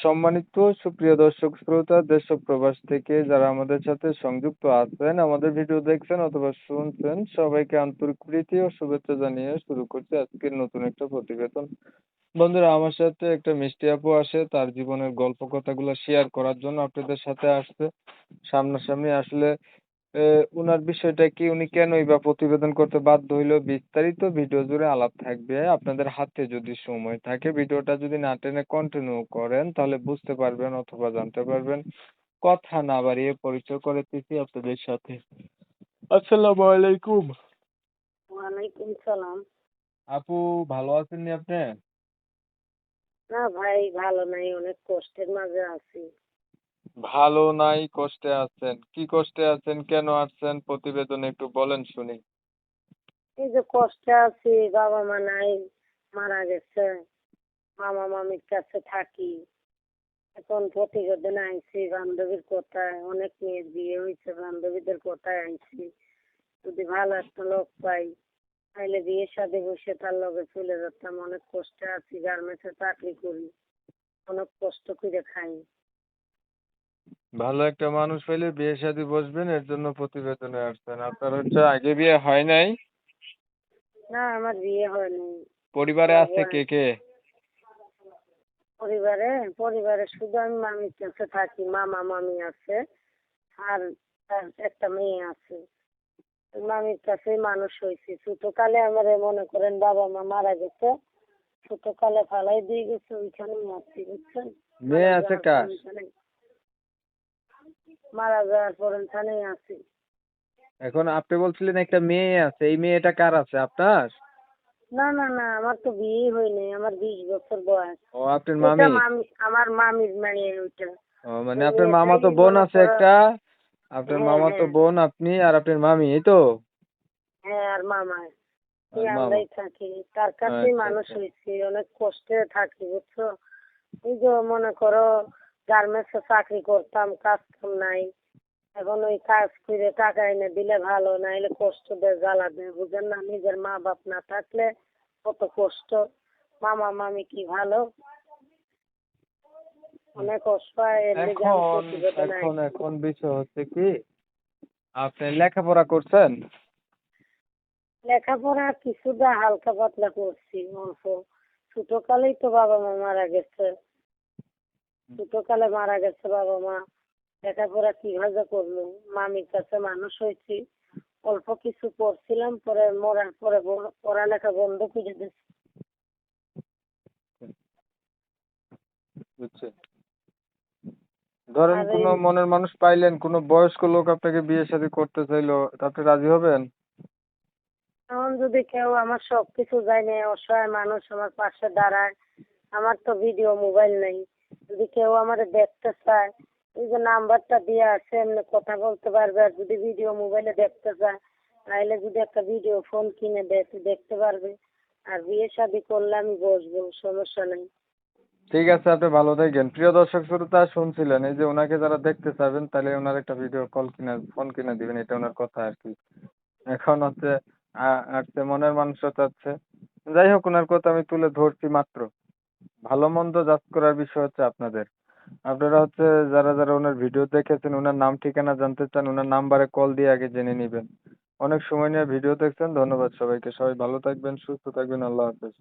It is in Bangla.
সম্মানিত সুপ্রিয় দর্শক শ্রোতা, দেশ ও প্রবাস থেকে যারা আমাদের সাথে সংযুক্ত আছেন, আমাদের ভিডিও দেখছেন অথবা শুনছেন, সবাইকে আন্তরিক প্রীতি ও শুভেচ্ছা জানিয়ে শুরু করছি আজকের নতুন একটা প্রতিবেদন। বন্ধুরা, আমার সাথে একটা মিষ্টি আপু আসে, তার জীবনের গল্প কথাগুলো শেয়ার করার জন্য আপনাদের সাথে আসছে। সামনাসামনি আসলে উনার বিষয়টা কি? উনি কেনই বা প্রতিবেদন করতে বাধ্য হইল? বিস্তারিত ভিডিও জুড়ে আলাপ থাকবে। আপনাদের হাতে যদি সময় থাকে ভিডিওটা যদি না টেনে কন্টিনিউ করেন তাহলে বুঝতে পারবেন অথবা জানতে পারবেন। কথা না বাড়িয়ে পরিচয় করে দিচ্ছি আপনাদের সাথে। আসসালামু আলাইকুম। ওয়ালাইকুম সালাম। আপু ভালো আছেন নি আপনি? না ভাই ভালো নাই অনেক কষ্টের মাঝে আছি। ভালো নাই, কষ্টে আছেন। কি কষ্টে আছেন, কেন আসছেন প্রতিবেদনে একটু বলেন শুনি। এই যে কষ্টে আছি, বাবা মা নাই, মারা গেছে, মামা মামির কাছে থাকি। এখন প্রতিবেদন আইছি, বান্ধবীর কোথায়, অনেক মেয়ের বিয়ে হয়েছে, বান্ধবীদের কোথায় আইছি। যদি ভালো একটা লোক পাই তাহলে বিয়ে শাদী বসে তার লগে চলে যেতাম। অনেক কষ্টে আছি, গার্মেন্টসে চাকরি করি, অনেক কষ্ট করে খাই। ভালো একটা মানুষ হইলে বিয়ে শাদী বসবেন এর জন্য প্রতিবেদনে আসছেন আপনার হচ্ছে আগে বিয়ে হয় নাই? না আমার বিয়ে হয়নি পরিবারে আছে কে কে? পরিবারে? পরিবারে শুধু আমি মামির কাছে থাকি মামা মামি আছে আর একটা মেয়ে আছে। মামির কাছেই মানুষ হয়েছি। ছোটকালে আমার মনে করেন বাবা মা মারা গেছে ছোটকালে ফালাই দিয়ে গেছে ওইখানেই আছি বুঝছেন? মেয়ে আছে কার? মারা যাওয়ার পর আছি। এখন আপনি বলছিলেন একটা মেয়ে আছে এই মেয়েটা কার আছে আপনার? না না না আমার তো বিয়ে হয়নি আমার বিশ বছর বয়স। ও আপনার মামি? আমার মামির ওইটা। ও মানে আপনার মামা তো বোন আছে একটা আপনার হ্যাঁ, মামা তো হ্যাঁ। বোন আপনি আর আপনার মামি এই তো? হ্যাঁ আর মামা। আমরাই থাকি তার কাছেই আচ্ছা, মানুষ আচ্ছা। হয়েছি অনেক কষ্টে থাকি বুঝছ? এই যে মনে করো গার্মেন্টসে চাকরি করতাম কাজ কাম নাই। এখন ওই কাজ করে টাকা এনে দিলে ভালো নাইলে কষ্ট দেয় জ্বালা দেয় বুঝেন না? নিজের মা বাপ না থাকলে কত কষ্ট। মামা মামি কি ভালো? অনেক অসহায় এখন এখন এখন বিষয় হচ্ছে কি আপনি লেখাপড়া করছেন? লেখাপড়া কিছুটা হালকা পাতলা করছি অল্প। ছোটকালেই তো বাবা মা মারা গেছে। ছোটকালে মারা গেছে বাবা মা। লেখাপড়া কীভাবে করল? মামির কাছে মানুষ হয়েছি। অল্প কিছু পড়ছিলাম পরে মরার পরে পড়ালেখা বন্ধ করে দিচ্ছি বুঝছেন ধরেন কোনো মনের মানুষ পাইলেন কোনো বয়স্ক লোক আপনাকে বিয়ে শাদী করতে চাইলো আপনি রাজি হবেন? এখন যদি কেউ আমার সব কিছু জানে অসহায় মানুষ আমার পাশে দাঁড়ায় আমার তো ভিডিও মোবাইল নেই। যদি কেউ আমার দেখতে চায়, এই যে নাম্বারটা দিয়ে আছে, এমনি কথা বলতে পারবে। আর যদি ভিডিও মোবাইলে দেখতে চায় তাহলে যদি একটা ভিডিও ফোন কিনে তো দেখতে পারবে। আর বিয়ে শাদি করলে আমি বসবো, সমস্যা নেই। ঠিক আছে, আপনি ভালো থাকবেন প্রিয় দর্শক শ্রোতা, শুনছিলেন, এই যে ওনাকে যারা দেখতে চাবেন তাহলে ওনার একটা ভিডিও কল কিনে ফোন কিনে দিবেন, এটা ওনার কথা আর কি। এখন হচ্ছে আসছে মনের মানুষও চাচ্ছে যাই হোক, ওনার কথা আমি তুলে ধরছি মাত্র। ভালো মন্দ জাজ করার বিষয় হচ্ছে আপনাদের। আপনারা হচ্ছে যারা যারা ওনার ভিডিও দেখেছেন, ওনার নাম ঠিকানা জানতে চান, ওনার নাম্বারে কল দিয়ে আগে জেনে নেবেন। অনেক সময় নিয়ে ভিডিও দেখছেন। ধন্যবাদ সবাইকে। সবাই ভালো থাকবেন, সুস্থ থাকবেন। আল্লাহ হাফেজ।